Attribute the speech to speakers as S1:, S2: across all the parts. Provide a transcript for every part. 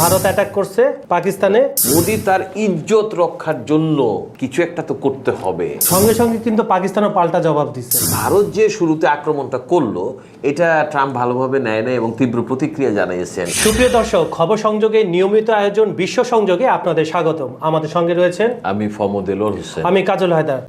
S1: Bharat attack করছে পাকিস্তানে।
S2: মোদি তার ইজ্জত রক্ষার জন্য কিছু একটা তো করতে হবে।
S1: সঙ্গে সঙ্গে কিন্তু পাকিস্তানও পাল্টা জবাব দিচ্ছে।
S2: ভারত যে শুরুতে আক্রমণটা করল এটা ট্রাম্প ভালোভাবে নেয় না এবং তীব্র প্রতিক্রিয়া জানিয়েছেন।
S1: সুপ্রিয় দর্শক খবর সংযোগে নিয়মিত আয়োজন বিশ্ব সংযোগে আপনাদের স্বাগতম। আমাদের সঙ্গে রয়েছেন
S2: আমি ফমদেলোর হোসেন।
S1: আমি কাজল হায়দার।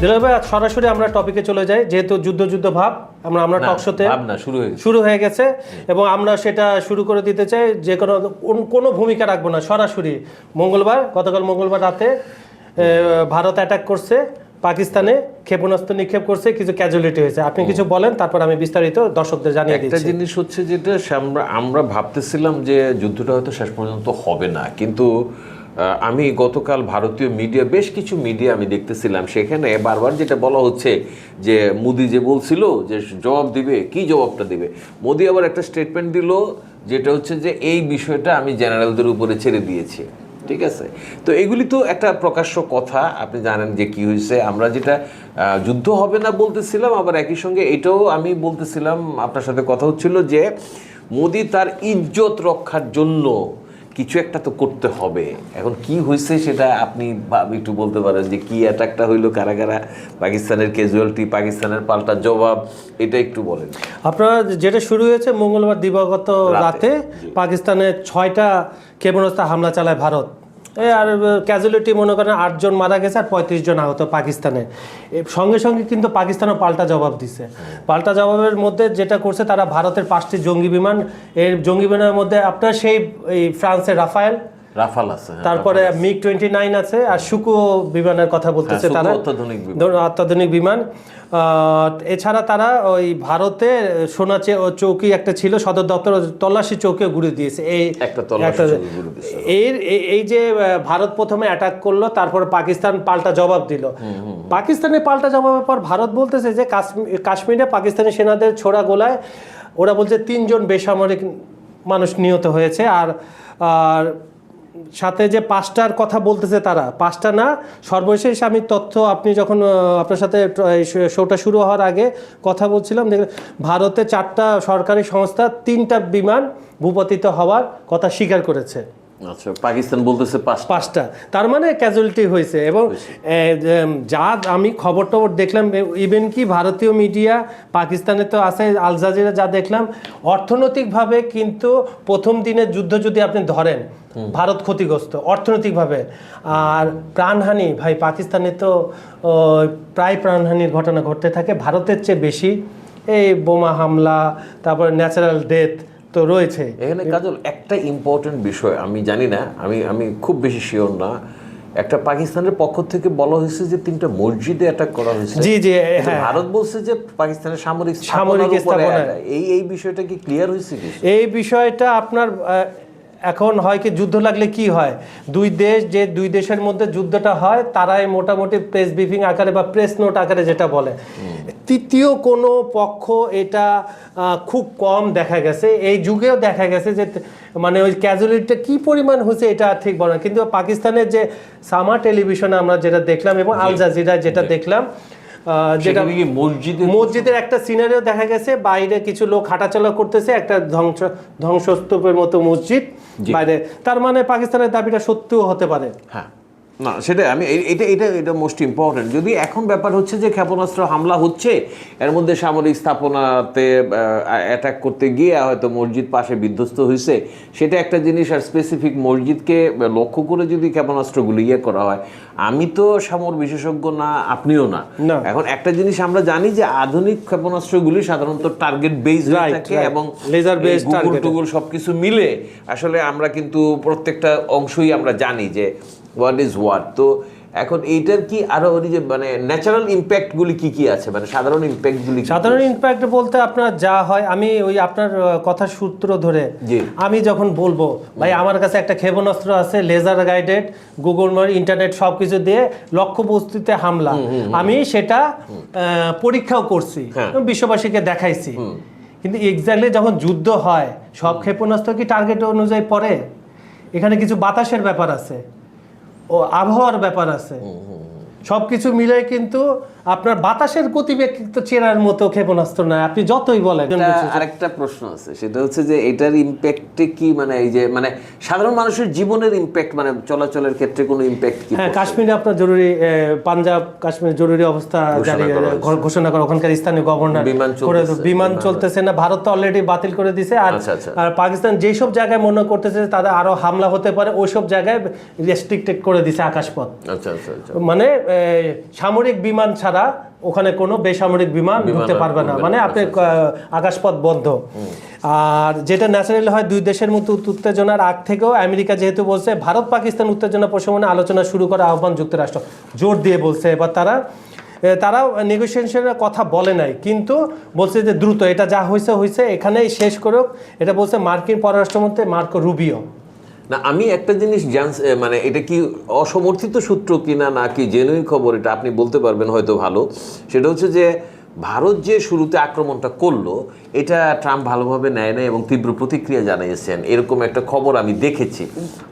S1: দিলার ভাই সরাসরি আমরা টপিকে চলে যাই। যেহেতু যুদ্ধ যুদ্ধ ভাব আমরা আমরা
S2: না,
S1: টক শোতে
S2: শুরু হয়ে।
S1: শুরু হয়ে গেছে এবং আমরা সেটা শুরু করে দিতে চাই। যে কোনো কোনো ভূমিকা রাখব না সরাসরি। মঙ্গলবার গতকাল মঙ্গলবার রাতে ভারত অ্যাটাক করছে পাকিস্তানে ক্ষেপণাস্ত্র নিক্ষেপ করছে কিছু ক্যাজুয়ালিটি হয়েছে। আপনি কিছু বলেন তারপর আমি বিস্তারিত দর্শকদের জানিয়ে
S2: একটা
S1: দিচ্ছি।
S2: জিনিস হচ্ছে যেটা আমরা আমরা ভাবতেছিলাম যে যুদ্ধটা হয়তো শেষ পর্যন্ত হবে না কিন্তু আমি গতকাল ভারতীয় মিডিয়া, বেশ কিছু মিডিয়া আমি দেখতেছিলাম। সেখানে বারবার যেটা বলা হচ্ছে যে, মোদি যে বলছিল যে, জবাব দিবে, কি জবাবটা দিবে? মোদি আবার একটা স্টেটমেন্ট দিল, যেটা হচ্ছে যে, এই বিষয়টা আমি জেনারেলদের উপরে ছেড়ে দিয়েছি। ঠিক আছে? তো এগুলি তো একটা প্রকাশ্য কথা। আপনি জানেন যে, কি হয়েছে। আমরা যেটা যুদ্ধ হবে না বলতেছিলাম, আবার একই সঙ্গে এটাও আমি বলতেছিলাম, আপনার সাথে কথা হচ্ছিল যে, মোদি তার ইজ্জত রক্ষার জন্য কিছু একটা তো করতে হবে। এখন কি হয়েছে সেটা আপনি একটু বলতে পারেন যে কি অ্যাটাকটা হইল কারা কারা পাকিস্তানের ক্যাজুয়ালিটি পাকিস্তানের পাল্টা জবাব এটা একটু বলেন।
S1: আপনারা যেটা শুরু হয়েছে মঙ্গলবার দিবাগত
S2: রাতে,
S1: পাকিস্তানের ছয়টা ক্ষেপণাস্ত্র হামলা চালায় ভারত। আর ক্যাজুয়ালিটি মনে করেন আটজন মারা গেছে আর পঁয়ত্রিশ জন আহত পাকিস্তানে। সঙ্গে সঙ্গে কিন্তু পাকিস্তানও পাল্টা জবাব দিছে। পাল্টা জবাবের মধ্যে যেটা করছে তারা ভারতের পাঁচটি জঙ্গি বিমান। এর জঙ্গি বিমানের মধ্যে আপনার সেই, এই ফ্রান্সের রাফায়েল
S2: রাফাল আছে হ্যাঁ,
S1: তারপরে মিগ টোয়েন্টি নাইন আছে আর সুকো বিমানের কথা বলতেছে
S2: হ্যাঁ,
S1: তারা।
S2: অত্যাধুনিক বিমান।
S1: অত্যাধুনিক বিমান। এছাড়া তারা ওই ভারতে সোনা চৌকি একটা ছিল সদর দপ্তর তল্লাশি চৌকিও ঘুরে দিয়েছে। এই
S2: একটা চৌকি।
S1: এর এই- যে ভারত প্রথমে অ্যাটাক করল তারপর পাকিস্তান পাল্টা জবাব দিল। পাকিস্তানের পাল্টা জবাবের পর ভারত বলতেছে যে কাশ্মীর কাশ্মীরে পাকিস্তানি সেনাদের ছোড়া গোলায় ওরা বলছে তিনজন বেসামরিক মানুষ নিহত হয়েছে আর আর সাথে যে পাঁচটার কথা বলতেছে তারা, পাঁচটা না, সর্বশেষ আমি তথ্য আপনি যখন আপনার সাথে শোটা শুরু হওয়ার আগে কথা বলছিলাম, দেখলেন ভারতে চারটা সরকারি সংস্থা, তিনটা বিমান ভূপাতিত হওয়ার কথা স্বীকার করেছে।
S2: আচ্ছা পাকিস্তান বলতেছে পাঁচ
S1: পাঁচটা। তার মানে ক্যাজুয়ালিটি হয়েছে এবং যা আমি খবর টবর দেখলাম ইভেন কি ভারতীয় মিডিয়া পাকিস্তানে তো আছে আল জাজিরা যা দেখলাম অর্থনৈতিকভাবে কিন্তু প্রথম দিনের যুদ্ধ যদি আপনি ধরেন ভারত ক্ষতিগ্রস্ত অর্থনৈতিকভাবে। আর প্রাণহানি ভাই পাকিস্তানে তো প্রায় প্রাণহানির ঘটনা ঘটতে থাকে ভারতের চেয়ে বেশি এই বোমা হামলা তারপর ন্যাচারাল ডেথ তো রয়েছে।
S2: এখানে কাজল একটা ইম্পর্টেন্ট বিষয় আমি জানি না আমি আমি খুব বেশি শিওর না। একটা পাকিস্তানের পক্ষ থেকে বলা হয়েছে যে তিনটা মসজিদে অ্যাটাক করা হয়েছে।
S1: জি জি হ্যাঁ।
S2: ভারত বলছে যে পাকিস্তানের সামরিক
S1: সামরিক
S2: attack। এই এই বিষয়টা কি ক্লিয়ার হয়েছে কি
S1: এই বিষয়টা আপনার এখন হয় কি যুদ্ধ লাগলে কি হয়? দুই দেশ যে দুই দেশের মধ্যে যুদ্ধটা হয় তারাই মোটামুটি প্রেস ব্রিফিং আকারে বা প্রেস নোট আকারে যেটা বলে। তৃতীয় কোনো পক্ষ এটা খুব কম দেখা গেছে। এই যুগেও দেখা গেছে যে মানে ওই ক্যাজুয়ালিটিটা কি পরিমাণ হয়েছে এটা ঠিক বলে না। কিন্তু পাকিস্তানের যে সামা টেলিভিশনে আমরা যেটা দেখলাম এবং আল জাজিরায় যেটা দেখলাম যেটা
S2: মসজিদে
S1: মসজিদের একটা সিনারিও দেখা গেছে বাইরে কিছু লোক হাঁটাচলা করতেছে একটা ধ্বংস ধ্বংসস্তূপের মতো মসজিদ বাইরে। তার মানে পাকিস্তানের দাবিটা সত্যিও হতে পারে।
S2: হ্যাঁ। না সেটা আমি এটা এটা এটা মোস্ট ইম্পর্টেন্ট যদি এখন ব্যাপার হচ্ছে যে ক্ষেপণাস্ত্র হামলা হচ্ছে এর মধ্যে সামরিক স্থাপনাতে অ্যাটাক করতে গিয়ে হয়তো মসজিদ পাশে বিধ্বস্ত হয়েছে সেটা একটা জিনিস আর স্পেসিফিক মসজিদকে লক্ষ্য করে যদি ক্ষেপণাস্ত্রগুলো ইয়ে করা হয় আমি তো সামর বিশেষজ্ঞ না আপনিও না। এখন একটা জিনিস আমরা জানি যে আধুনিক ক্ষেপণাস্ত্রগুলি সাধারণত টার্গেট বেস থাকে এবং
S1: লেজার based
S2: গুগল। টুগুল সবকিছু মিলে আসলে আমরা কিন্তু প্রত্যেকটা অংশই আমরা জানি যে হোয়াট ইজ হোয়াট তো এখন এইটার কি আরও ওই যে মানে ন্যাচারাল ইম্প্যাক্ট গুলি কি কি আছে? মানে সাধারণ ইম্প্যাক্ট গুলি?
S1: সাধারণ ইম্প্যাক্ট বলতে আপনার যা হয় আমি ওই আপনার কথার সূত্র ধরে। আমি যখন বলব ভাই আমার কাছে একটা ক্ষেপণাস্ত্র আছে লেজার গাইডেড গুগল মার ইন্টারনেট সব কিছু দিয়ে লক্ষ্যবস্তুতে হামলা। আমি সেটা পরীক্ষাও করছি
S2: হ্যাঁ।
S1: বিশ্ববাসীকে দেখাইছি। কিন্তু এক্স্যাক্টলি যখন যুদ্ধ হয় সব ক্ষেপণাস্ত্র কি টার্গেট অনুযায়ী পড়ে? এখানে কিছু বাতাসের ব্যাপার আছে। ও আবহাওয়ার ব্যাপার আছে। সব কিছু মিলে কিন্তু আপনার বাতাসের গতিবেগ তো চেনার মতো ক্ষেপণাস্ত্র না আপনি যতই বলেন।
S2: আরেকটা প্রশ্ন আছে সেটা হচ্ছে যে এটার ইম্প্যাক্টে কি? মানে এই যে মানে সাধারণ মানুষের জীবনের ইম্প্যাক্ট মানে চলাচলের ক্ষেত্রে কোনো ইম্প্যাক্ট কি
S1: হ্যাঁ কাশ্মীরে আপনার জরুরি পাঞ্জাব কাশ্মীর জরুরি অবস্থা জারি ঘোষণা করা ওখানকার স্থানীয় গভর্নর
S2: বিমান।
S1: বিমান চলতেছে না ভারত তো অলরেডি বাতিল করে দিছে। আর
S2: আচ্ছা, আচ্ছা।
S1: আর পাকিস্তান যেই সব জায়গায় মনে করতেছে তাদের আরও হামলা হতে পারে ওই সব জায়গায় রেস্ট্রিক্টেড করে দিছে আকাশপথ।
S2: আচ্ছা আচ্ছা আচ্ছা।
S1: মানে সামরিক বিমান ছাড়া ওখানে কোনো বেসামরিক বিমান ঢুকতে পারবে না। মানে আপনি আকাশপথ বন্ধ। আর যেটা ন্যাচারাল হয় দুই দেশের মধ্যে উত্তেজনার আগ থেকেও আমেরিকা যেহেতু বলছে ভারত পাকিস্তান উত্তেজনা প্রশমনে আলোচনা শুরু করা আহ্বান যুক্তরাষ্ট্র। জোর দিয়ে বলছে। এবার তারা এ, তারাও নেগোসিয়েশনের কথা বলে নাই কিন্তু বলছে যে দ্রুত এটা যা হয়েছে হয়েছে এখানেই শেষ করুক। এটা বলছে মার্কিন পররাষ্ট্রমন্ত্রী মার্কো রুবিও।
S2: না, আমি একটা জিনিস জান মানে এটা কি অসমর্থিত সূত্র কিনা নাকি জেনুইন খবর, এটা আপনি বলতে পারবেন হয়তো ভালো। সেটা হচ্ছে যে, ভারত যে শুরুতে আক্রমণটা করল এটা ট্রাম্প ভালোভাবে নেয় না এবং তীব্র প্রতিক্রিয়া জানিয়েছেন। এরকম একটা খবর আমি দেখেছি।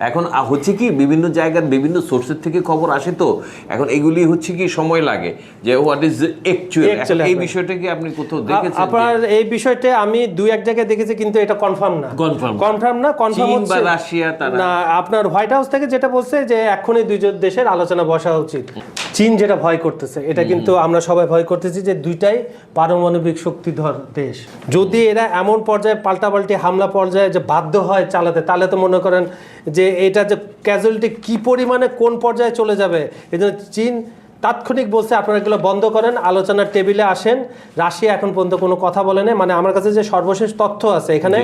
S2: এখন হচ্ছে কি বিভিন্ন জায়গার বিভিন্ন সোর্সের থেকে খবর আসে তো? এখন এগুলি হচ্ছে কি সময় লাগে। যে হোয়াট ইজ অ্যাকচুয়াল এই বিষয়টা কি আপনি কোথাও দেখেছেন
S1: আপনার এই বিষয়টা আমি দুই এক জায়গায় দেখেছি কিন্তু এটা কনফার্ম না।
S2: না।
S1: কনফার্ম না কনফার্ম হচ্ছে
S2: রাশিয়া তারা
S1: না আপনার হোয়াইট হাউস থেকে যেটা বলছে যে এখনই দুই দেশের আলোচনা বসা উচিত। চীন যেটা ভয় করতেছে এটা কিন্তু আমরা সবাই ভয় করতেছি যে দুইটাই পারমাণবিক শক্তিধর দেশ। যদি এরা এমন পর্যায়ে পাল্টাপাল্টি হামলা পর্যায়ে যে বাধ্য হয় চালাতে তাহলে তো মনে করেন যে এটা যে ক্যাজুয়ালিটি কি পরিমাণে কোন পর্যায়ে চলে যাবে? এই জন্য চীন তাৎক্ষণিক বলছে আপনারা এগুলো বন্ধ করেন আলোচনার টেবিলে আসেন। রাশিয়া এখন পর্যন্ত কোনো কথা বলে না মানে আমার কাছে যে সর্বশেষ তথ্য আছে এখানে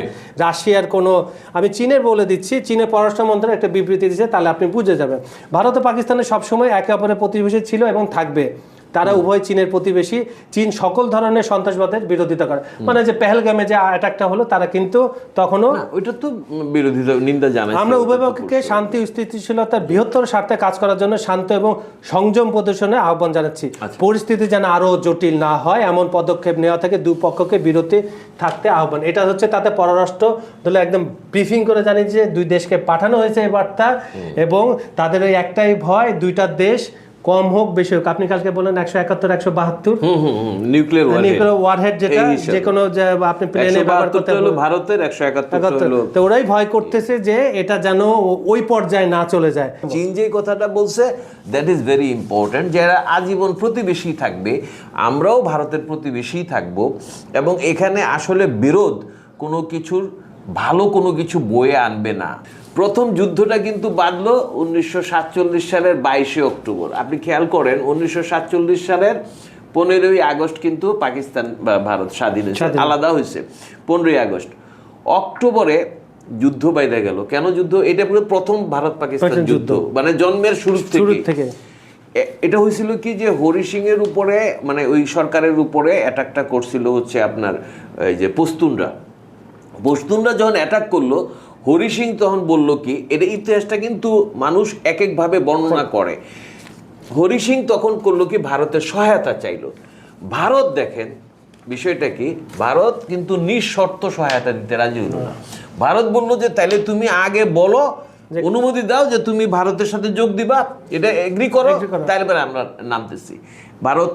S1: রাশিয়ার কোনো আমি চীনের বলে দিচ্ছি চীনের পররাষ্ট্র মন্ত্রণালয় একটা বিবৃতি দিচ্ছে তাহলে আপনি বুঝে যাবেন। ভারত ও পাকিস্তানের সবসময় একে অপরের প্রতিবেশী ছিল এবং থাকবে। তারা উভয় চীনের প্রতিবেশী। চীন সকল ধরনের সন্ত্রাসবাদের বিরোধিতা করে। মানে যে পেহেলগামে যে অ্যাটাকটা হলো তারা কিন্তু তখনও
S2: ওইটা তো বিরোধিতা নিন্দা জানাই
S1: আমরা উভয় পক্ষকে শান্তি স্থিতিশীলতার বৃহত্তর স্বার্থে কাজ করার জন্য শান্ত এবং সংযম প্রদর্শনের আহ্বান জানাচ্ছি। পরিস্থিতি যেন আরও জটিল না হয় এমন পদক্ষেপ নেওয়া থেকে দুই পক্ষকে বিরতি থাকতে আহ্বান। এটা হচ্ছে তাতে পররাষ্ট্র দলে একদম ব্রিফিং করে জানিয়েছে যে দুই দেশকে পাঠানো হয়েছে এই বার্তা এবং তাদের ওই একটাই ভয় দুইটা দেশ কম হোক বেশি হোক। আপনি কালকে বলেন একশো একাত্তর একশো বাহাত্তর।
S2: হুম হুম হুম নিউক্লিয়ার
S1: নিউক্লিয়ার ওয়ারহেড যেটা যে কোনো আপনি প্লেনে ব্যবহার করতে
S2: হলো ভারতের একশো একাত্তর
S1: একাত্তর। তো ওরাই ভয় করতেছে যে এটা যেন ওই পর্যায়ে না চলে যায়।
S2: চীন যে কথাটা বলছে দ্যাট ইজ ভেরি ইম্পর্ট্যান্ট যারা আজীবন প্রতিবেশী থাকবে আমরাও ভারতের প্রতিবেশী থাকব। এবং এখানে আসলে বিরোধ কোনো কিছুর ভালো কোনো কিছু বয়ে আনবে না। প্রথম যুদ্ধটা কিন্তু বাঁধলো উনিশশো সালের বাইশে অক্টোবর। আপনি খেয়াল করেন উনিশশো সাতচল্লিশ সালের পনেরোই আগস্ট কিন্তু পাকিস্তান বা ভারত স্বাধীন হয়েছে আলাদা হয়েছে পনেরোই আগস্ট। অক্টোবরে যুদ্ধ বাইরে গেল। কেন যুদ্ধ? এটা পুরো প্রথম ভারত পাকিস্তান যুদ্ধ। মানে জন্মের শুরু থেকে। এটা হয়েছিল কি যে হরি সিং এর উপরে মানে ওই সরকারের উপরে অ্যাটাকটা করছিল হচ্ছে আপনার এই যে পস্তুনরা পস্তুনরা যখন অ্যাটাক করল হরি সিং তখন বলল কি এটা ইতিহাসটা কিন্তু মানুষ এক একভাবে বর্ণনা করে। হরি সিং তখন করল কি ভারতের সহায়তা চাইলো। ভারত দেখেন বিষয়টা কি ভারত কিন্তু নিঃশর্ত সহায়তা দিতে রাজি হলো না। ভারত বলল যে তাইলে তুমি আগে বলো অনুমতি দাও যে তুমি ভারতের সাথে যোগ দিবা এটা এগ্রি করো। তারপরে আমরা নামতেছি। ভারত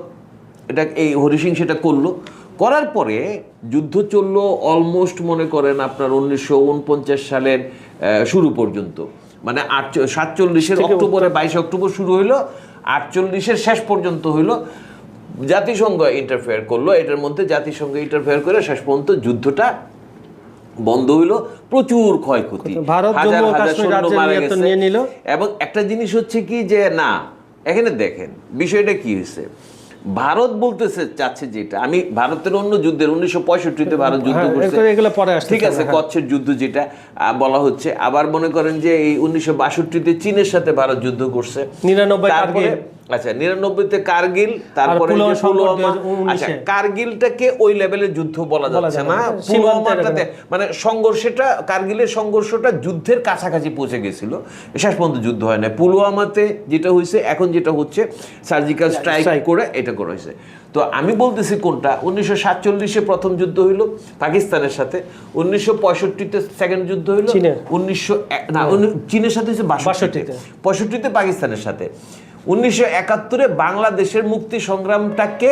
S2: এটা এই হরি সিং সেটা করল। করার পরে যুদ্ধ চলল অলমোস্ট মনে করেন আপনার উনিশশো উনপঞ্চাশ সালের শুরু পর্যন্ত। মানে আট সাতচল্লিশের অক্টোবরে বাইশে অক্টোবর শুরু হইল আটচল্লিশের শেষ পর্যন্ত হইল জাতিসংঘ ইন্টারফেয়ার করল এটার মধ্যে জাতিসংঘ ইন্টারফেয়ার করে শেষ পর্যন্ত যুদ্ধটা বন্ধ হইল প্রচুর ক্ষয়ক্ষতি। হাজার হাজার সৈন্য মারা গেছে। এবং একটা জিনিস হচ্ছে কি যে না এখানে দেখেন বিষয়টা কি হয়েছে? ভারত বলতেছে চাচ্ছে যেটা আমি ভারতের অন্য যুদ্ধের উনিশশো পঁয়ষট্টিতে ভারত যুদ্ধ
S1: হ্যাঁ,
S2: করছে ঠিক আছে
S1: হ্যাঁ।
S2: কচ্ছের যুদ্ধ যেটা বলা হচ্ছে আবার মনে করেন যে এই উনিশশো বাষট্টিতে চীনের সাথে ভারত যুদ্ধ করছে
S1: নিরানব্বই।
S2: আচ্ছা নিরানব্বইতে কার্গিল তারপরে
S1: পুলওয়ামা
S2: যে
S1: সংকট
S2: পুলওয়ামা
S1: 2019
S2: আচ্ছা কার্গিলটাকে ওই লেভেলের যুদ্ধ বলা যাচ্ছে না। পুলওয়ামাটাতে মানে সংঘর্ষটা কার্গিলের সংঘর্ষটা যুদ্ধের কাছাকাছি পৌঁছে গেছিল। শেষ পর্যন্ত যুদ্ধ হয় না পুলওয়ামাতে যেটা হয়েছে এখন যেটা হচ্ছে সার্জিক্যাল স্ট্রাইক করে এটা করা হয়েছে। তো আমি বলতেছি কোনটা? উনিশশো সাতচল্লিশে প্রথম যুদ্ধ হইল পাকিস্তানের সাথে। উনিশশো পঁয়ষট্টিতে সেকেন্ড যুদ্ধ হইল। উনিশশো না চীনের সাথে হচ্ছে বাষট্টিতে। পঁয়ষট্টিতে পাকিস্তানের সাথে। উনিশশো একাত্তরে বাংলাদেশের মুক্তি সংগ্রামটাকে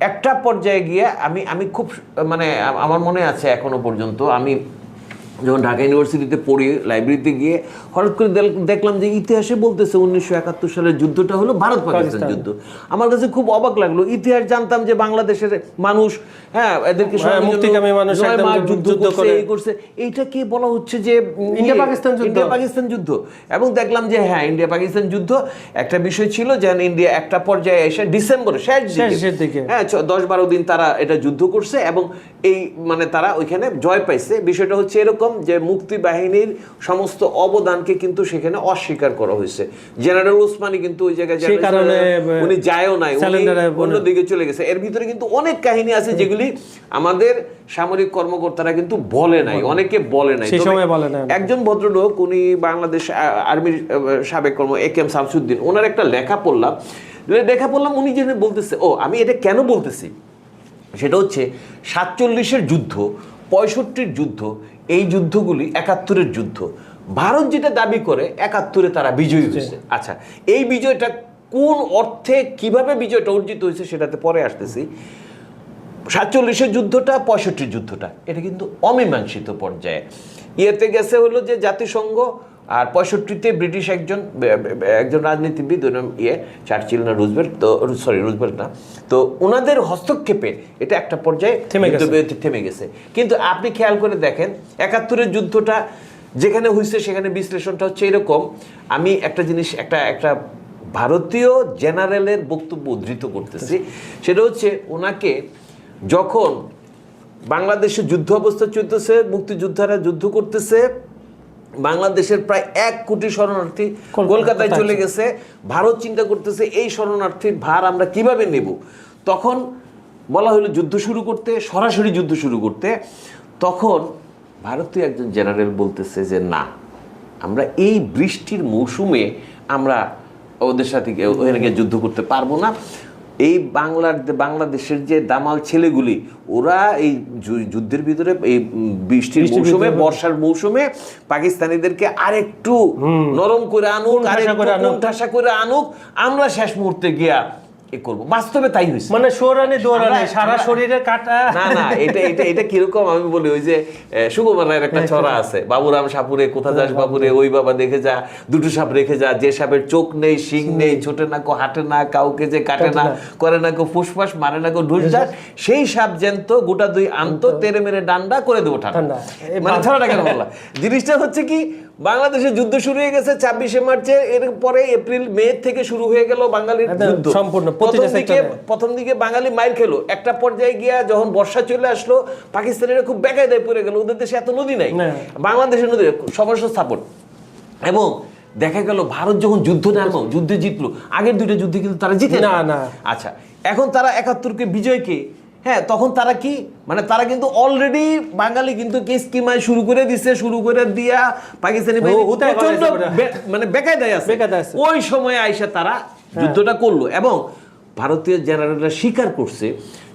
S2: একটা পর্যায়ে গিয়ে আমি আমি খুব মানে আমার মনে আছে এখনও পর্যন্ত। আমি যখন ঢাকা ইউনিভার্সিটিতে পড়ি লাইব্রেরিতে গিয়ে হঠাৎ করে দেখ- দেখলাম যে ইতিহাসে বলতেছে উনিশশো একাত্তর সালের যুদ্ধটা হলো ভারত পাকিস্তান। যুদ্ধ আমার কাছে খুব অবাক লাগল ইতিহাস জানতাম যে বাংলাদেশের মানুষ হ্যাঁ এদেরকে
S1: হ্যাঁ, যুদ্ধ
S2: করছে
S1: করে।
S2: করছে এইটা কি বলা হচ্ছে যে
S1: ইন্ডিয়া পাকিস্তান যুদ্ধ।
S2: ইন্ডিয়া পাকিস্তান যুদ্ধ এবং দেখলাম যে হ্যাঁ ইন্ডিয়া পাকিস্তান যুদ্ধ একটা বিষয় ছিল যে ইন্ডিয়া একটা পর্যায়ে এসে ডিসেম্বর শেষ দিকে হ্যাঁ দশ বারো দিন তারা এটা যুদ্ধ করছে এবং এই মানে তারা ওইখানে জয় পাইছে বিষয়টা হচ্ছে এরকম যে মুক্তি বাহিনীর সমস্ত অবদানকে কিন্তু সেখানে অস্বীকার করা হয়েছে। জেনারেল ওসমানী কিন্তু ওই জায়গায় উনি যায়ও নাই অন্যদিকে চলে গেছে। এর ভিতরে কিন্তু অনেক কাহিনী আছে যেগুলি আমাদের সামরিক কর্মকর্তারা কিন্তু বলে নাই অনেকে বলে নাই।
S1: বলে।
S2: একজন ভদ্রলোক উনি বাংলাদেশ আর্মির সাবেক কর্ম এ কে এম শামসুদ্দিন ওনার একটা লেখা পড়লাম। লেখা পড়লাম উনি যেন বলতেছে ও আমি এটা কেন বলতেছি? সেটা হচ্ছে সাতচল্লিশের যুদ্ধ পঁয়ষট্টির যুদ্ধ এই যুদ্ধগুলি একাত্তরের যুদ্ধ। ভারত যেটা দাবি করে একাত্তরে তারা বিজয়ী হয়েছে। আচ্ছা এই বিজয়টা কোন অর্থে কীভাবে বিজয়টা অর্জিত হয়েছে সেটাতে পরে আসতেছি। সাতচল্লিশের যুদ্ধটা পঁয়ষট্টির যুদ্ধটা এটা কিন্তু অমীমাংসিত পর্যায়ে। ইয়েতে গেছে হলো যে জাতিসংঘ আর পঁয়ষট্টিতে ব্রিটিশ একজন একজন রাজনীতিবিদ ওর নাম ইয়ে চার্চিল না রুজবেল্ট তো সরি রুজবেল্ট না। তো ওনাদের হস্তক্ষেপে এটা একটা পর্যায়ে
S1: থেমে গেছে।
S2: থেমে গেছে। কিন্তু আপনি খেয়াল করে দেখেন একাত্তরের যুদ্ধটা যেখানে হয়েছে সেখানে বিশ্লেষণটা হচ্ছে এরকম। আমি একটা জিনিস একটা একটা ভারতীয় জেনারেলের বক্তব্য উদ্ধৃত করতেছি। সেটা হচ্ছে ওনাকে যখন বাংলাদেশে যুদ্ধ অবস্থা চলতেছে মুক্তিযোদ্ধারা যুদ্ধ করতেছে বাংলাদেশের প্রায় এক কোটি শরণার্থী
S1: কলকাতায়
S2: চলে গেছে। ভারত চিন্তা করতেছে এই শরণার্থীর ভার আমরা কীভাবে নেব? তখন বলা হলো যুদ্ধ শুরু করতে সরাসরি যুদ্ধ শুরু করতে। তখন ভারতীয় একজন জেনারেল বলতেছে যে না আমরা এই বৃষ্টির মৌসুমে আমরা ওদের সাথে যুদ্ধ করতে পারব না। এই বাংলার বাংলাদেশের যে দামাল ছেলেগুলি ওরা এই যুদ্ধের ভিতরে এই বৃষ্টির মৌসুমে বর্ষার মৌসুমে পাকিস্তানিদেরকে আরেকটু নরম করে আনুক আরেকটু। কোণঠাসা করে আনুক আমরা শেষ মুহূর্তে গিয়া এ করব। বাস্তবে তাই হয়েছে।
S1: মানে সোরানে দৌড়ানে সারা শরীরে কাটা।
S2: না না এটা এটা এটা কীরকম? আমি বলি ওই যে একটা ছড়া আছে। বাবুরাম সাপুরে কোথা যাস বাবুরে ওই বাবা দেখে যা দুটো সাপ রেখে যা যে সাপের চোখ নেই শিং নেই ছোটে না কো হাঁটে না কাউকে যে কাটে না করে না কো ফুসফাস মারে না কো ঢুস সেই সাপ জ্যান্ত গোটা দুই আন্ত তেরে মেরে ডান্ডা করে দেবো ঠান্ডা। মানে ছড়াটা কেন বললাম। জিনিসটা হচ্ছে কি বাংলাদেশে যুদ্ধ শুরু হয়ে গেছে ছাব্বিশে মার্চে এর পরে এপ্রিল মে থেকে শুরু হয়ে গেল বাঙালির যুদ্ধ।
S1: সম্পূর্ণ,
S2: প্রথম দিকে প্রথম দিকে বাঙালি মাইর খেলো। একটা পর্যায়ে গিয়া যখন বর্ষা চলে আসলো পাকিস্তানিরা খুব বেকায়দায় পড়ে গেল। ওদের দেশে এত নদী নাই। বাংলাদেশের নদী সমস্ত সাপোর্ট এবং দেখা গেল ভারত যখন যুদ্ধ নামলো যুদ্ধে জিতলো আগের দুইটা যুদ্ধে কিন্তু তারা জিতে
S1: না, না।
S2: আচ্ছা এখন তারা একাত্তরকে বিজয়কে হ্যাঁ তখন তারা কি? মানে তারা কিন্তু অলরেডি বাঙালি কিন্তু কেস কিমায় শুরু করে দিছে শুরু করে দিয়া পাকিস্তানি মানে বেকায় দেয়
S1: বেকায়দায় আছে।
S2: ওই সময় আইসা তারা যুদ্ধটা করল এবং ভারতীয় জেনারেলরা স্বীকার করছে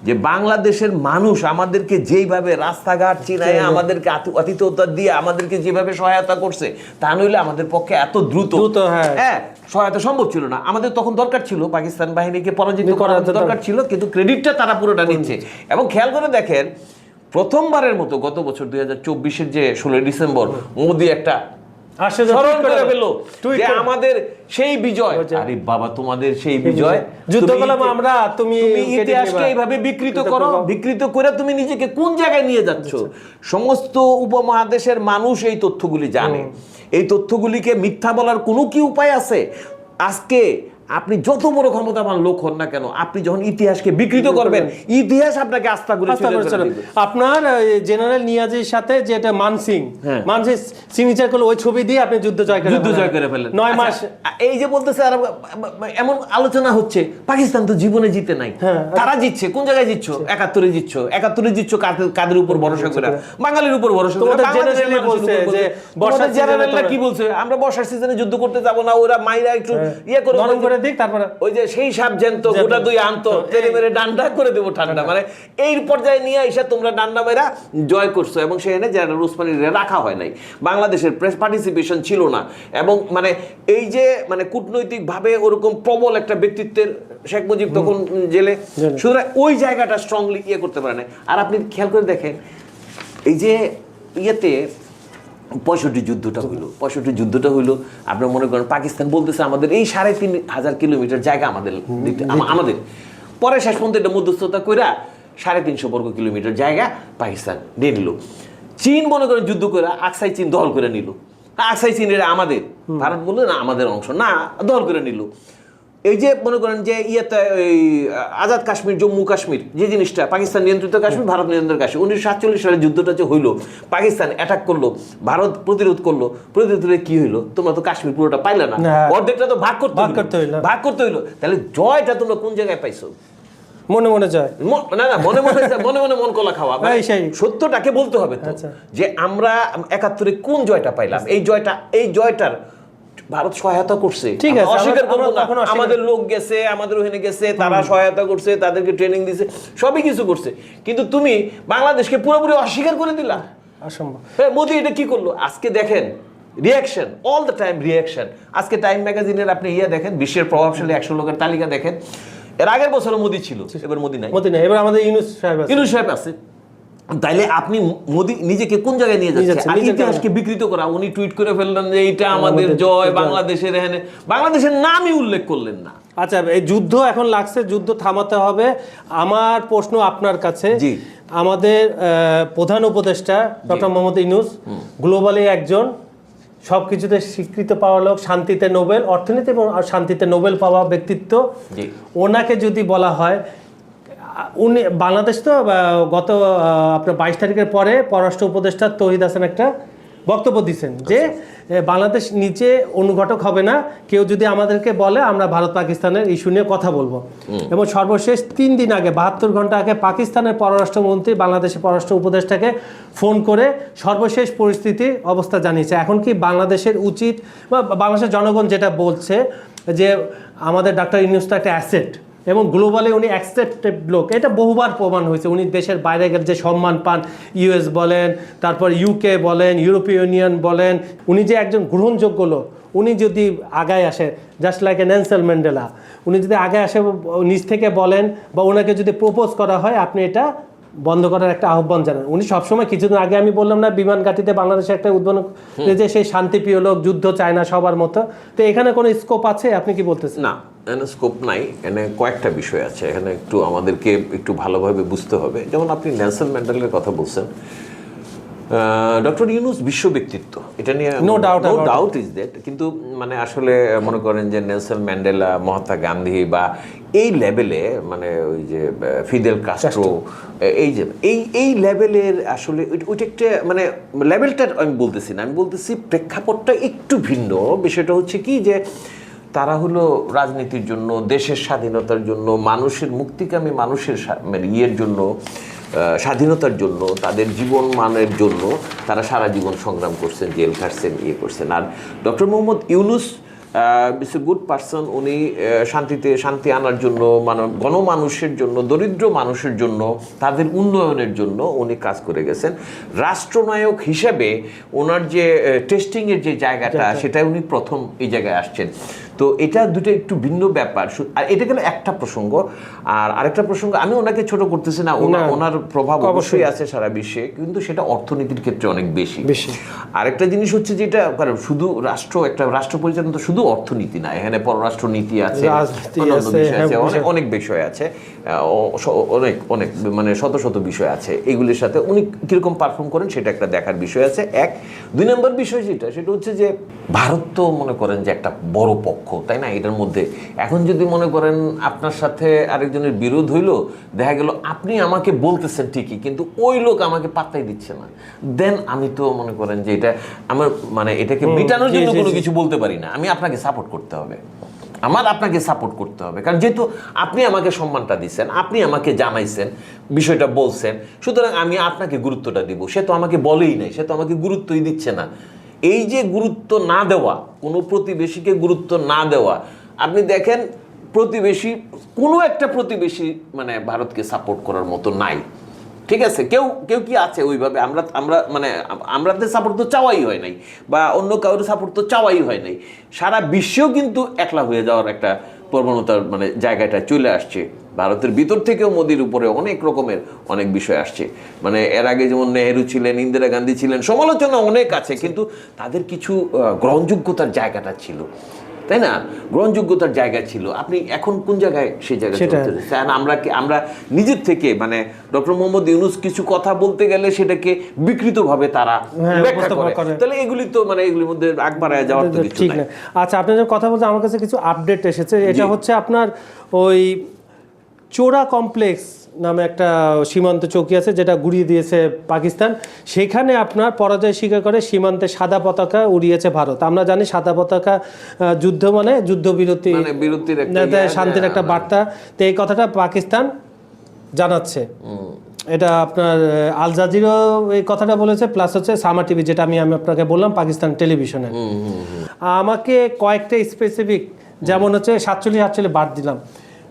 S2: যে বাংলাদেশের মানুষ আমাদেরকে যেইভাবে রাস্তাঘাট চিনায় আমাদেরকে আতি- আতিথ্যতা দিয়ে আমাদেরকে যেভাবে সহায়তা করছে তা নইলে আমাদের পক্ষে এত দ্রুত
S1: হ্যাঁ।
S2: হ্যাঁ সহায়তা সম্ভব ছিল না আমাদের তখন দরকার ছিল পাকিস্তান বাহিনীকে পরাজিত
S1: করার দরকার।
S2: ছিল কিন্তু ক্রেডিটটা তারা পুরোটা নিচ্ছে এবং খেয়াল করে দেখেন প্রথমবারের মতো গত বছর দুই হাজার চব্বিশের যে ষোলোই ডিসেম্বর মোদি একটা স্মরণ করে
S1: করে
S2: যে আমাদের সেই বিজয়। আরে বাবা তোমাদের সেই বিজয়?
S1: যুদ্ধ করলাম আমরা, তুমি
S2: ইতিহাসকে এইভাবে বিকৃত করো।
S1: করো।
S2: বিকৃত করে তুমি নিজেকে কোন জায়গায় নিয়ে যাচ্ছ? সমস্ত উপমহাদেশের মানুষ এই তথ্যগুলি জানে। এই তথ্যগুলিকে মিথ্যা বলার কোনো কি উপায় আছে? আজকে আপনি যত বড় ক্ষমতাবান লোক হন না কেন আপনি যখন ইতিহাসকে বিকৃত করবেন ইতিহাস আপনাকে আস্থা করে।
S1: আপনার জেনারেল নিয়াজের সাথে যেটা মানসিং
S2: হ্যাঁ।
S1: মানসিং সিগনেচার করলে ওই ছবি দিয়ে আপনি যুদ্ধ জয় করে
S2: যুদ্ধ জয় করে ফেলেন
S1: নয় মাস
S2: আচ্ছা, এই যে বলতেছে আর এমন আলোচনা হচ্ছে পাকিস্তান তো জীবনে জিতে নাই।
S1: হ্যাঁ।
S2: তারা জিতছে কোন জায়গায় জিতছো? একাত্তরে জিতছো একাত্তরে জিতছো কাদের উপর ভরসা করে? বাঙালির উপর ভরসা করে। মানুষের
S1: বলছে যে বর্ষার
S2: general-রা কি বলছে? আমরা বর্ষার সিজনে যুদ্ধ করতে যাব না ওরা মাইরা একটু ইয়ে
S1: করে করে দিক তারপরে
S2: ওই যে সেই সাপ জ্যান্ত গোটা দুই আনতো তেলে মেরে ডান্ডা করে দেবো ঠান্ডা। মানে এই পর্যায়ে নিয়ে এসে তোমরা ডান্ডা মেরা জয় করছ। এবং সেখানে জেনারেল উসমানীর রাখা হয় নাই। বাংলাদেশের প্রেস পার্টিসিপেশন ছিল না। এবং মানে এই যে মানে কূটনৈতিকভাবে ওরকম প্রবল একটা ব্যক্তিত্বের শেখ মুজিব তখন জেলে।
S1: জেলে।
S2: সুতরাং ওই জায়গাটা স্ট্রংলি ইয়ে করতে পারে না আর আপনি খেয়াল করে দেখেন এই যে ইয়েতে পঁয়ষট্টি যুদ্ধটা হইল। পঁয়ষট্টি যুদ্ধটা হইল আপনার মনে করেন পাকিস্তান বলতেছে আমাদের এই সাড়ে তিন হাজার কিলোমিটার জায়গা আমাদের আমাদের। পরে শেষ পর্যন্ত এটা মধ্যস্থতা কইরা সাড়ে তিনশো বর্গ কিলোমিটার জায়গা পাকিস্তান নিয়ে নিল। চীন মনে করেন যুদ্ধ করে আকসাই চীন দখল করে নিল। আকসাই চীন এটা আমাদের ভারত বলল না আমাদের অংশ। না দখল করে নিল। এই যে মনে করেন যে ইয়েতে এই আজাদ কাশ্মীর জম্মু কাশ্মীর যে জিনিসটা পাকিস্তান নিয়ন্ত্রিত কাশ্মীর ভারত নিয়ন্ত্রিত কাশ্মীর। উনিশশো সাতচল্লিশ সালে যুদ্ধটা যে হইল পাকিস্তান অ্যাটাক করল ভারত প্রতিরোধ করল প্রতিরোধ করে কি হইল? তোমরা তো কাশ্মীর পুরোটা পাইলে না।
S1: না।
S2: অর্ধেকটা তো ভাগ করতে
S1: করতে হইল।
S2: ভাগ করতে হইল। তাহলে জয়টা তোমরা কোন জায়গায় পাইছো?
S1: মনে মনে যায়
S2: না না মনে মনে মনে মনে মন কলা খাওয়া। মানে। সত্যটাকে বলতে হবে তো
S1: আচ্ছা।
S2: যে আমরা একাত্তরে কোন জয়টা পাইলাম? এই জয়টা এই জয়টার ভারত সহায়তা করছে।
S1: ঠিক আছে,
S2: অস্বীকার করব না। আমাদের লোক গেছে আমাদের ওখানে গেছে তারা সহায়তা করছে তাদেরকে ট্রেনিং দিছে সবই কিছু করছে। কিন্তু তুমি বাংলাদেশকে পুরোপুরি অস্বীকার করে দিলা।
S1: অসম্ভব।
S2: হ্যাঁ মোদি এটা কি করল? আজকে দেখেন reaction all the time reaction আজকে টাইম ম্যাগাজিনের আপনি ইয়ে দেখেন বিশ্বের প্রভাবশালী একশো লোকের তালিকা দেখেন। এর আগের বছরও মোদি ছিল এবার মোদি নাই।
S1: মতি না এবার আমাদের ইউনুস সাহেব আছে।
S2: সাহেব আছে। তাইলে আপনি মোদি নিজেকে কোন জায়গায় নিয়ে
S1: নিয়ে
S2: যাচ্ছে
S1: যাচ্ছে,
S2: আর ইতিহাসকে বিকৃত করা উনি টুইট করে ফেললেন যে এইটা আমাদের জয়। বাংলাদেশের এখানে। বাংলাদেশের নামই উল্লেখ করলেন না।
S1: আচ্ছা এই যুদ্ধ এখন লাগছে যুদ্ধ থামাতে হবে। আমার প্রশ্ন আপনার কাছে।
S2: জি।
S1: আমাদের প্রধান উপদেষ্টা ডক্টর মোহাম্মদ ইনুস গ্লোবালি একজন সব কিছুতে স্বীকৃত পাওয়া লোক শান্তিতে নোবেল অর্থনীতি এবং শান্তিতে নোবেল পাওয়া ব্যক্তিত্ব। ওনাকে যদি বলা হয় উনি বাংলাদেশ তো গত আপনার বাইশ তারিখের পরে পররাষ্ট্র উপদেষ্টা তহিদ হাসান একটা বক্তব্য দিচ্ছেন যে বাংলাদেশ নিচে অনুঘটক হবে না কেউ যদি আমাদেরকে বলে আমরা ভারত পাকিস্তানের ইস্যু নিয়ে কথা বলব। এবং সর্বশেষ তিন দিন আগে বাহাত্তর ঘণ্টা আগে পাকিস্তানের পররাষ্ট্রমন্ত্রী বাংলাদেশের পররাষ্ট্র উপদেষ্টাকে ফোন করে সর্বশেষ পরিস্থিতি অবস্থা জানিয়েছে। এখন কি বাংলাদেশের উচিত বা বাংলাদেশের জনগণ যেটা বলছে যে আমাদের ডাক্তার ইউনুস তো একটা অ্যাসেট এবং গ্লোবালি উনি অ্যাকসেপ্টেড লোক। এটা বহুবার প্রমাণ হয়েছে। উনি দেশের বাইরে গেলে যে সম্মান পান ইউএস বলেন, তারপর ইউকে বলেন ইউরোপীয় ইউনিয়ন বলেন, উনি যে একজন গ্রহণযোগ্য লোক, উনি যদি আগায় আসে just like a Nelson Mandela উনি যদি আগে আসে, নিজ থেকে বলেন বা ওনাকে যদি প্রপোজ করা হয়, আপনি এটা বন্ধ করার একটা আহ্বান জানান। উনি সবসময় কিছুদিন আগে আমি বললাম না বিমান ঘাটিতে বাংলাদেশে একটা উদ্বোধন যে সেই শান্তিপ্রিয় লোক যুদ্ধ চায় না সবার মতো। তো এখানে কোনো স্কোপ আছে? আপনি কি বলতেছেন?
S2: না এখানে স্কোপ নাই। এখানে কয়েকটা বিষয় আছে। এখানে একটু আমাদেরকে একটু ভালোভাবে বুঝতে হবে। যেমন আপনি নেলসন ম্যান্ডেলের কথা বলছেন ডক্টর ইউনুস বিশ্ব ব্যক্তিত্ব। এটা নিয়ে
S1: No doubt
S2: no doubt is that কিন্তু মানে আসলে মনে করেন যে নেলসন ম্যান্ডেলা মহাত্মা গান্ধী বা এই লেভেলে মানে ওই যে ফিদেল কাস্ট্রো এই যে এই এই লেভেলের আসলে ওইটা একটা মানে লেভেলটা আমি বলতেছি না আমি বলতেছি প্রেক্ষাপটটা একটু ভিন্ন। বিষয়টা হচ্ছে কি যে তারা হলো রাজনীতির জন্য দেশের স্বাধীনতার জন্য মানুষের মুক্তিকামী মানুষের মানে ইয়ের জন্য স্বাধীনতার জন্য তাদের জীবন মানের জন্য তারা সারা জীবন সংগ্রাম করছেন জেল খাটছেন ইয়ে করছেন। আর doctor Muhammad Yunus a good person উনি শান্তিতে শান্তি আনার জন্য মানব গণমানুষের জন্য দরিদ্র মানুষের জন্য তাদের উন্নয়নের জন্য উনি কাজ করে গেছেন। রাষ্ট্রনায়ক হিসেবে ওনার যে টেস্টিংয়ের যে জায়গাটা। সেটাই উনি প্রথম এই জায়গায় আসছেন। তো এটা দুটো একটু ভিন্ন ব্যাপার আর এটা গেল একটা প্রসঙ্গ আর আরেকটা প্রসঙ্গ আমি ওনাকে ছোট করতেছি না ওনা- ওনার প্রভাব
S1: অবশ্যই।
S2: আছে সারা বিশ্বে কিন্তু সেটা অর্থনীতির ক্ষেত্রে অনেক বেশি
S1: বেশি।
S2: আরেকটা জিনিস হচ্ছে যেটা কারণ শুধু রাষ্ট্র একটা রাষ্ট্র পরিচালনা তো শুধু অর্থনীতি না এখানে পররাষ্ট্র নীতি আছে
S1: হ্যাঁ,
S2: অনেক
S1: বিষয়।
S2: অনেক বিষয় আছে অনেক অনেক মানে শত শত বিষয় আছে এগুলির সাথে উনি কীরকম পারফর্ম করেন সেটা একটা দেখার বিষয় আছে এক দুই নম্বর বিষয় যেটা সেটা হচ্ছে যে ভারত তো মনে করেন যে একটা বড় পক্ষ তাই না? এটার মধ্যে। এখন যদি মনে করেন আপনার সাথে আরেকজনের বিরোধ হইল দেখা গেল আপনি আমাকে বলতেছেন ঠিকই কিন্তু ওই লোক আমাকে পাত্তাই দিচ্ছে না। দেন আমি তো মনে করেন যে এটা আমার মানে এটাকে মেটানোর জন্য কোনো কিছু বলতে পারি না। আমি আপনাকে সাপোর্ট করতে হবে। আমার আপনাকে সাপোর্ট করতে হবে। কারণ যেহেতু আপনি আমাকে সম্মানটা দিচ্ছেন আপনি আমাকে জানাইছেন বিষয়টা বলছেন সুতরাং আমি আপনাকে গুরুত্বটা দিব। সে তো আমাকে বলেই নাই সে তো আমাকে গুরুত্বই দিচ্ছে না। এই যে গুরুত্ব না দেওয়া, কোনো প্রতিবেশীকে গুরুত্ব না দেওয়া, আপনি দেখেন প্রতিবেশী, কোনো একটা প্রতিবেশী মানে ভারতকে সাপোর্ট করার মতো নাই। ঠিক আছে? কেউ কেউ কি আছে ওইভাবে? আমরা আমরা মানে আমরাদের সাপোর্ট তো চাওয়াই হয় নাই, বা অন্য কারোর সাপোর্ট তো চাওয়াই হয় নাই। সারা বিশ্বেও কিন্তু একলা হয়ে যাওয়ার একটা প্রবণতার মানে জায়গাটা চলে আসছে। ভারতের ভিতর থেকেও মোদির উপরে অনেক রকমের অনেক বিষয় আসছে। মানে এর আগে যেমন নেহেরু ছিলেন ইন্দিরা গান্ধী ছিলেন সমালোচনা অনেক আছে কিন্তু তাদের কিছু গ্রহণযোগ্যতার জায়গাটা ছিল। তাই না? গ্রহণযোগ্যতার জায়গা ছিল। আপনি এখন কোন জায়গায় সেই জায়গায় আমরা কি আমরা নিজের থেকে মানে ডক্টর মোহাম্মদ ইউনুস কিছু কথা বলতে গেলে সেটাকে বিকৃতভাবে তারা
S1: হ্যাঁ,
S2: ব্যাখ্যা করে।
S1: করে।
S2: তাহলে এগুলি তো মানে এগুলির মধ্যে আগ বাড়ায় যাওয়ার তো কিছু
S1: ঠিক
S2: নাই।
S1: না। আচ্ছা আপনি যখন কথা বলতে আমার কাছে কিছু আপডেট এসেছে। এটা হচ্ছে আপনার ওই চোরা কমপ্লেক্স নামে একটা সীমান্ত চৌকি আছে যেটা গুড়িয়ে দিয়েছে পাকিস্তান। সেখানে আপনার পরাজয় স্বীকার করে সীমান্তে সাদা পতাকা উড়িয়েছে ভারত। আমরা জানি সাদা পতাকা যুদ্ধ মানে যুদ্ধবিরতি
S2: মানে
S1: শান্তির একটা
S2: হ্যাঁ,
S1: বার্তা। তো এই কথাটা পাকিস্তান জানাচ্ছে। এটা আপনার আল জাজিরও এই কথাটা বলেছে প্লাস হচ্ছে সামা টিভি যেটা আমি আমি আপনাকে বললাম পাকিস্তান টেলিভিশনে। আমাকে কয়েকটা স্পেসিফিক যেমন হচ্ছে সাতচল্লিশ সাতচল্লিশ বাদ দিলাম।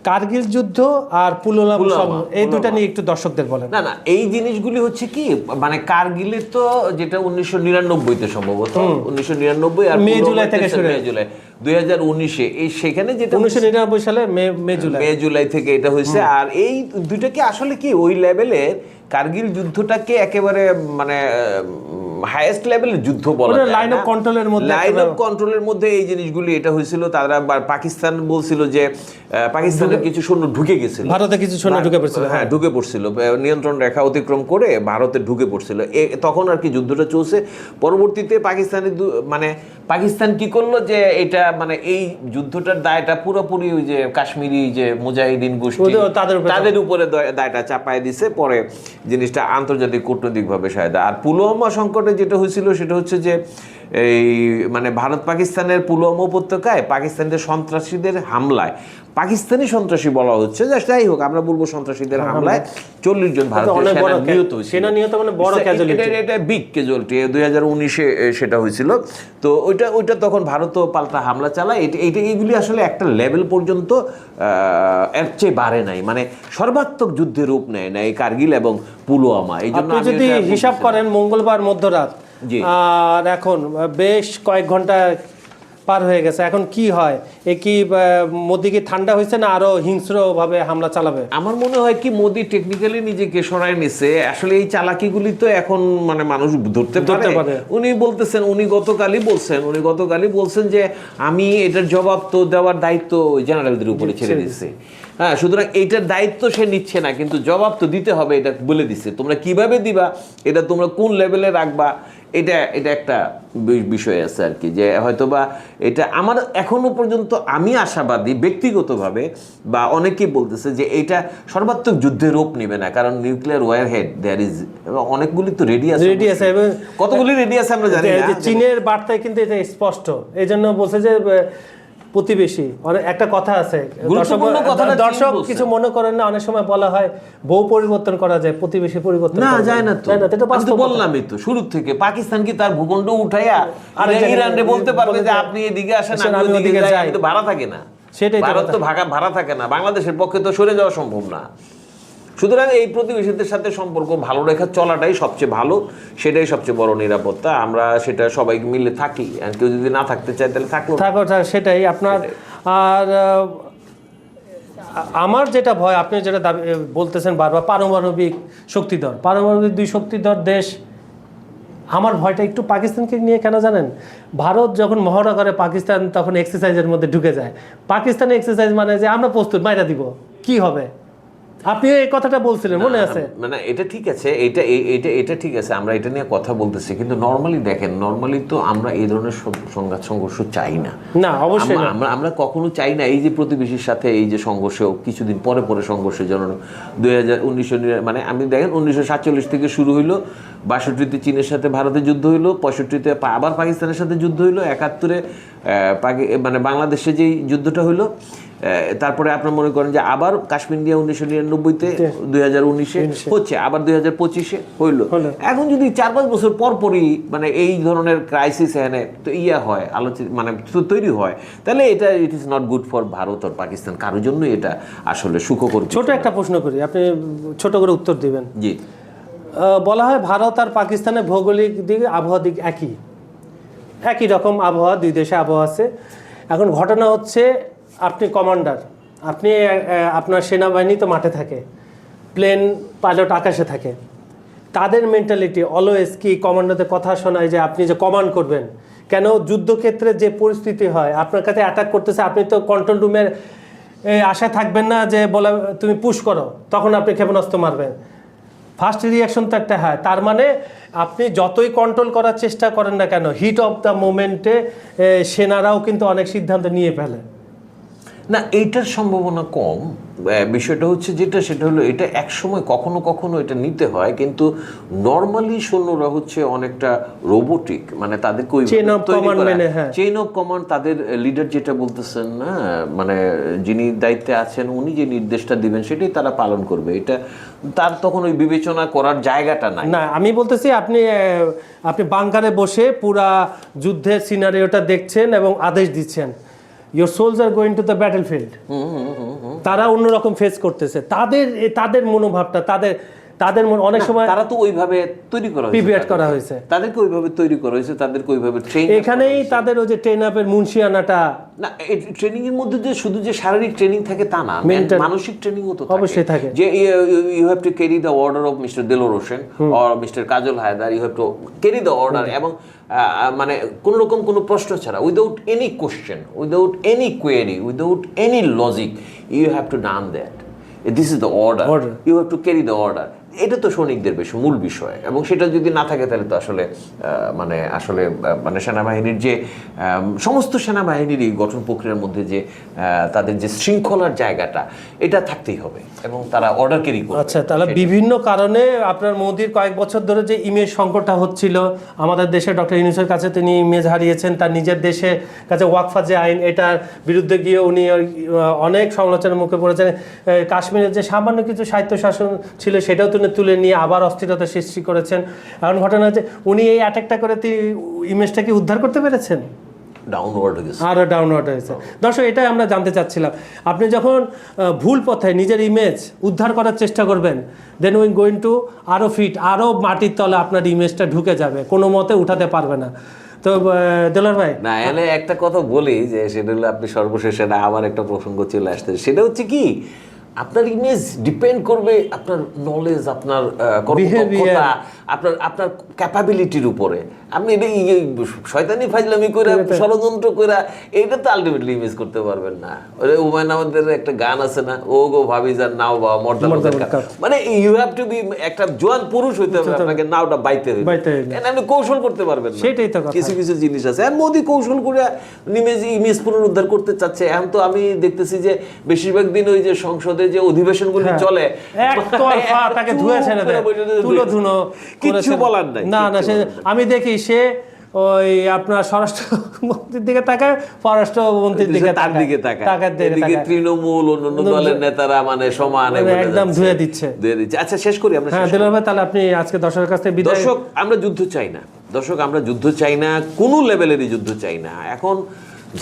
S1: কার্গিল যুদ্ধ আর পুলওয়ামা
S2: পুলওয়ামা,
S1: এই দুটা নিয়ে একটু দর্শকদের বলেন।
S2: না না এই জিনিসগুলি হচ্ছে কি মানে কারগিলে তো যেটা উনিশশো নিরানব্বইতে সম্ভবত উনিশশো নিরানব্বই আর
S1: মে, জুলাই থেকে শুরু।
S2: মে জুলাই। দুই হাজার উনিশে এই সেখানে যেটা
S1: উনিশশো নিরানব্বই সালে মে মে জুলাই
S2: মে জুলাই। থেকে এটা হয়েছে। আর এই দুইটা কি আসলে কি ওই লেভেলের কার্গিল যুদ্ধটাকে একেবারে মানে হাইয়েস্ট লেভেলের যুদ্ধ বলা
S1: লাইন
S2: যায়
S1: কন্ট্রোলের মধ্যে
S2: লাইন অফ কন্ট্রোলের মধ্যে এই জিনিসগুলি এটা হয়েছিল তারা পাকিস্তান বলছিল যে পাকিস্তানের কিছু সৈন্য ঢুকে গেছিল।
S1: ভারতে কিছু সৈন্য ঢুকে পড়ছিল
S2: হ্যাঁ ঢুকে পড়ছিল। নিয়ন্ত্রণ রেখা অতিক্রম করে ভারতে ঢুকে পড়ছিল। তখন আর কি যুদ্ধটা চলছে। পরবর্তীতে পাকিস্তানের মানে পাকিস্তান কি করল যে এটা মানে এই যুদ্ধটার দায়টা পুরোপুরি ওই যে কাশ্মীরি যে মুজাহিদিন গোষ্ঠী
S1: ওদের- তাদের উপরে
S2: তাদের উপরে দায়টা চাপায় দিছে। পরে জিনিসটা আন্তর্জাতিক কূটনৈতিকভাবে সহায়তা। আর পুলওয়ামা সংকটে যেটা হয়েছিল সেটা হচ্ছে যে এই মানে ভারত পাকিস্তানের পুলওয়ামা উপত্যকায় পাকিস্তানের সন্ত্রাসীদের হামলায়। পাকিস্তানি সন্ত্রাসী বলা হচ্ছে যে যাই হোক আমরা বলব সন্ত্রাসীদের হামলায় চল্লিশ জন ভারতীয় সেনা নিহত
S1: সেনা নিহত মানে বড়
S2: এটা- বিগ ক্যাজুয়ালিটি দুই হাজার উনিশে সেটা হয়েছিল। তো ওইটা ওইটা তখন ভারতও পাল্টা হামলা চালায়। এটা এইটা এইগুলি আসলে একটা লেভেল পর্যন্ত আহ, এর চেয়ে বাড়ে নাই। মানে সর্বাত্মক যুদ্ধের রূপ নেয় না এই কার্গিল এবং পুলওয়ামা। এই জন্য
S1: যদি হিসাব করেন মঙ্গলবার মধ্যরাত। আর এখন বেশ কয়েক ঘণ্টা পার হয়ে গেছে। এখন কি হয়? এ কি মোদি কি ঠান্ডা হয়েছে না আরও হিংস্র ভাবে হামলা চালাবে?
S2: আমার মনে হয় কি মোদি টেকনিক্যালি নিজেকে সরায় নিছে। আসলে এই চালাকিগুলি তো এখন মানে মানুষ ধরতে পারে। উনি বলতেছেন উনি গতকালই বলছেন উনি গতকালই বলছেন যে আমি এটার জবাব তো দেওয়ার দায়িত্ব জেনারেলদের উপরে ছেড়ে দিচ্ছে হ্যাঁ সুতরাং এইটার দায়িত্ব সে নিচ্ছে না কিন্তু জবাব তো দিতে হবে এটা বলে দিচ্ছে তোমরা কীভাবে দিবা? এটা তোমরা কোন লেভেলে রাখবা? এটা এটা একটা বিষয় আছে আর কি যে হয়তোবা এটা আমার এখনও পর্যন্ত আমি আশাবাদী ব্যক্তিগতভাবে বা অনেকেই বলতেছে যে এটা সর্বাত্মক যুদ্ধের রূপ নেবে না কারণ nuclear warhead there is অনেকগুলি তো রেডি আছে
S1: রেডি আছে
S2: কতগুলি রেডি আছে আমরা জানি
S1: চীনের বার্তায় কিন্তু এটা স্পষ্ট। এই জন্য বলছে যে প্রতিবেশী। অনেক একটা কথা আছে দর্শক-। কিছু মনে করেন না অনেক সময় বলা হয় বউ পরিবর্তন করা যায় প্রতিবেশী পরিবর্তন
S2: না যায়। না তো।
S1: এটা
S2: তো বললামই তো শুরু থেকে। পাকিস্তান কি তার ভূখণ্ড উঠাইয়া
S1: আর
S2: ইরানে বলতে পারবে যে আপনি এদিকে আসেন আমি ওদিকে যাই কিন্তু ভাড়া থাকে না।
S1: সেটাই
S2: ভারত তো ভাড়া থাকে না। বাংলাদেশের পক্ষে তো সরে যাওয়া সম্ভব না। সুতরাং এই প্রতিবেশীদের সাথে সম্পর্ক ভালো রেখা চলাটাই সবচেয়ে ভালো সেটাই সবচেয়ে বড় নিরাপত্তা। আমরা সেটা সবাই মিলে থাকি আর কেউ যদি না থাকতে চায় তাহলে থাকল।
S1: থাকো সেটাই আপনার আর আমার যেটা ভয় আপনি যেটা দাবি বলতেছেন বারবার পারমাণবিক শক্তিধর। পারমাণবিক দুই শক্তিধর দেশ আমার ভয়টা একটু পাকিস্তানকে নিয়ে কেন জানেন? ভারত যখন মহড়া করে পাকিস্তান তখন এক্সারসাইজের মধ্যে ঢুকে যায়। পাকিস্তানে এক্সারসাইজ মানে যে আমরা প্রস্তুত মাইরা দিব কি হবে? আপনি এই কথাটা বলছিলেন মনে আছে?
S2: মানে এটা ঠিক আছে এটা এটা এটা ঠিক আছে আমরা এটা নিয়ে কথা বলতেছি কিন্তু নর্মালি দেখেন নর্মালি তো আমরা এই ধরনের সংঘাত সংঘর্ষ চাই না।
S1: না অবশ্যই
S2: আমরা- আমরা কখনো চাই না এই যে প্রতিবেশীর সাথে এই যে সংঘর্ষ কিছুদিন পরে পরে সংঘর্ষ জন্য দুই হাজার উনিশশো মানে আমি দেখেন উনিশশো সাতচল্লিশ থেকে শুরু হইল বাষট্টিতে চীনের সাথে ভারতের যুদ্ধ হইল পঁয়ষট্টিতে আবার পাকিস্তানের সাথে যুদ্ধ হইল একাত্তরে আহ, মানে বাংলাদেশে যেই যুদ্ধটা হইল তারপরে আপনার মনে করেন যে আবার কাশ্মীর নিয়ে উনিশশো নিরানব্বইতে দুই হাজার উনিশে হচ্ছে আবার দুই হাজার পঁচিশে হইল। এখন যদি চার পাঁচ বছর পর পরই মানে এই ধরনের ক্রাইসিস এখানে তো ইয়া হয় আলোচিত মানে তৈরি হয় তাহলে এটা it is not good for Bharat আর পাকিস্তান। কারোর জন্য এটা আসলে সুখকর
S1: ছোট একটা প্রশ্ন করি আপনি ছোট করে উত্তর দিবেন।
S2: জি।
S1: বলা হয় ভারত আর পাকিস্তানের ভৌগোলিক দিক আবহাওয়া দিক একই। একই রকম আবহাওয়া দুই দেশে আবহাওয়া আছে। এখন ঘটনা হচ্ছে আপনি কমান্ডার, আপনি আপনার সেনাবাহিনী তো মাঠে থাকে, প্লেন পাইলট আকাশে থাকে। তাদের মেন্টালিটি অলওয়েজ কি? কমান্ডারদের কথা শোনায় যে আপনি যে কমান্ড করবেন। কেন? যুদ্ধক্ষেত্রে যে পরিস্থিতি হয়, আপনার কাছে অ্যাটাক করতেছে, আপনি তো কন্ট্রোল রুমের আশায় থাকবেন না যে বলে, তুমি পুশ করো, তখন আপনি ক্ষেপণাস্ত্র মারবেন। ফার্স্ট রিয়াকশন তো একটা হয়, তার মানে আপনি যতই কন্ট্রোল করার চেষ্টা করেন না কেন হিট অফ দ্য মোমেন্টে সেনারাও কিন্তু অনেক সিদ্ধান্ত নিয়ে ফেলে।
S2: না এইটার সম্ভাবনা কম। বিষয়টা হচ্ছে যেটা সেটা হলো এটা একসময় কখনো কখনো এটা নিতে হয় কিন্তু নর্মালি সৈন্যরা হচ্ছে অনেকটা রোবোটিক মানে
S1: তাদের মেনে, হ্যাঁ।
S2: চেইন অফ কমান্ড তাদের লিডার যেটা বলতেছেন না মানে যিনি দায়িত্বে আছেন উনি যে নির্দেশটা দিবেন সেটাই তারা পালন করবে। এটা তার তখন ওই বিবেচনা করার জায়গাটা নাই।
S1: না আমি বলতেছি আপনি আপনি বাংকারে বসে পুরা যুদ্ধের সিনারিওটা দেখছেন এবং আদেশ দিচ্ছেন। Your are going to the battlefield তারা অন্যরকম ফেস করতেছে। তাদের তাদের মনোভাবটা তাদের তাদের মন অনেক সময়
S2: তারা তো ওইভাবে তৈরি করা হয়েছে
S1: প্রিপেয়ার করা হয়েছে।
S2: তাদেরকে ওইভাবে তৈরি করা হয়েছে তাদেরকে ওইভাবে ট্রেন
S1: এখানেই তাদের ওই যে ট্রেন আপের মুন্সিয়ানাটা
S2: না ট্রেনিং এর মধ্যে যে শুধু যে শারীরিক ট্রেনিং থাকে তা না মানসিক ট্রেনিংও তো
S1: অবশ্যই থাকে।
S2: যে you have to carry the order of mister Delowar Hossain or mister Kajal Haider you have to carry the order এবং মানে কোনো রকম কোনো প্রশ্ন ছাড়া without any question without any query without any logic you have to done that this is the order. You have to carry the order এটা তো সৈনিকদের বেশ মূল বিষয় এবং সেটা যদি না থাকে তাহলে তো আসলে মানে আসলে মানে সেনাবাহিনীর যে সমস্ত সেনাবাহিনীরই গঠন প্রক্রিয়ার মধ্যে যে তাদের যে শৃঙ্খলার জায়গাটা এটা থাকতেই হবে এবং তারা অর্ডার ক্যারি করবে।
S1: আচ্ছা তাহলে বিভিন্ন কারণে আপনার মোদির কয়েক বছর ধরে যে ইমেজ সংকটটা হচ্ছিল আমাদের দেশে ডক্টর ইউনুসের কাছে তিনি ইমেজ হারিয়েছেন তার নিজের দেশে কাছে ওয়াকফা যে আইন এটার বিরুদ্ধে গিয়ে উনি অনেক সমালোচনার মুখে পড়েছেন। কাশ্মীরের যে সামান্য কিছু সাহিত্য শাসন ছিল সেটাও তিনি তুলে নিয়ে আবার অস্থিরতা সৃষ্টি করেছেন। এখন ঘটনা হচ্ছে উনি এই অ্যাটাকটা করে তিনি ইমেজটাকে উদ্ধার করতে পেরেছেন?
S2: ডাউনওয়ার্ড
S1: আরও ডাউনওয়ার্ড হয়েছে। দর্শক এটাই আমরা জানতে চাচ্ছিলাম। আপনি যখন ভুল পথে নিজের ইমেজ উদ্ধার করার চেষ্টা করবেন দেন উইন গোয়িং টু আরও ফিট আরও মাটির তলে আপনার ইমেজটা ঢুকে যাবে। কোনো মতে উঠাতে পারবে না। তো আহ, দেলোয়ার ভাই।
S2: না এনে একটা কথা বলি যে সেটা হলো আপনি সর্বশেষে না আমার একটা প্রসঙ্গ চলে আসতে সেটা হচ্ছে কি আপনার ইমেজ ডিপেন্ড করবে আপনার নলেজ আপনার আপনার আপনার ক্যাপাবিলিটির উপরে। আপনি এটা শয়তানি ফাজলামি করে ষড়যন্ত্র করে এটা তো আলটিমেটলি ইমেজ করতে পারবেন না ওরে হুমায়ুন আমাদের একটা গান আছে না ও গো ভাবি যার নাও বা মর্দা। মানে ইউ হ্যাভ টু বি একটা জোয়ান পুরুষ হইতে হবে আপনাকে নাওটা বাইতে হবে আপনি কৌশল করতে পারবেন না
S1: সেটাই তো কথা।
S2: কিছু কিছু জিনিস আছে আর মোদি কৌশল করে ইমেজ ইমেজ পুনরুদ্ধার করতে চাচ্ছে এখন তো আমি দেখতেছি যে বেশিরভাগ দিন ওই যে সংসদে যে অধিবেশনগুলি
S1: হ্যাঁ।
S2: চলে
S1: তাকে ধুয়ে ছেড়ে দেয় তুলো ধুনো করেছেন।
S2: বলার নাই
S1: না না। আমি দেখি সে ওই আপনার স্বরাষ্ট্রমন্ত্রীর দিকে তাকায় পররাষ্ট্রমন্ত্রীর দিকে
S2: তার দিকে তাকায়। এদিকে তৃণমূল অন্যান্য দলের নেতারা মানে সমান
S1: মানে একদম ধুয়ে দিচ্ছে।
S2: ধুয়ে দিচ্ছে। আচ্ছা শেষ করি আমরা
S1: হ্যাঁ দিলাম ভাই তাহলে আপনি আজকে দর্শকের কাছ থেকে
S2: দর্শক আমরা যুদ্ধ চাই না। দর্শক আমরা যুদ্ধ চাই না। কোনো লেভেলেরই যুদ্ধ চাই না। এখন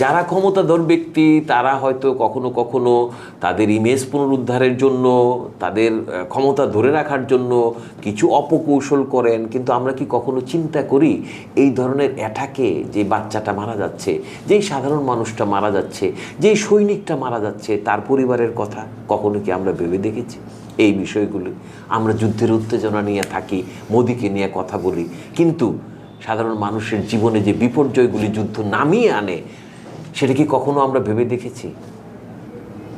S2: যারা ক্ষমতাধর ব্যক্তি, তারা হয়তো কখনো কখনো তাদের ইমেজ পুনরুদ্ধারের জন্য, তাদের ক্ষমতা ধরে রাখার জন্য কিছু অপকৌশল করেন। কিন্তু আমরা কি কখনো চিন্তা করি এই ধরনের অ্যাটাকে যে বাচ্চাটা মারা যাচ্ছে যেই সাধারণ মানুষটা মারা যাচ্ছে যেই সৈনিকটা মারা যাচ্ছে, তার পরিবারের কথা কখনো কি আমরা ভেবে দেখেছি? এই বিষয়গুলি। আমরা যুদ্ধের উত্তেজনা নিয়ে থাকি, মোদিকে নিয়ে কথা বলি। কিন্তু সাধারণ মানুষের জীবনে যে বিপর্যয়গুলি যুদ্ধ নামিয়ে আনে সেটা কি কখনো আমরা ভেবে দেখেছি?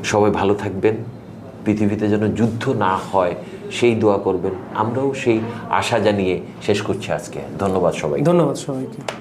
S2: সবাই ভালো থাকবেন, পৃথিবীতে যেন যুদ্ধ না হয়, সেই দোয়া করবেন। আমরাও সেই আশা জানিয়ে শেষ করছি আজকে। ধন্যবাদ সবাই
S1: ধন্যবাদ সবাইকে।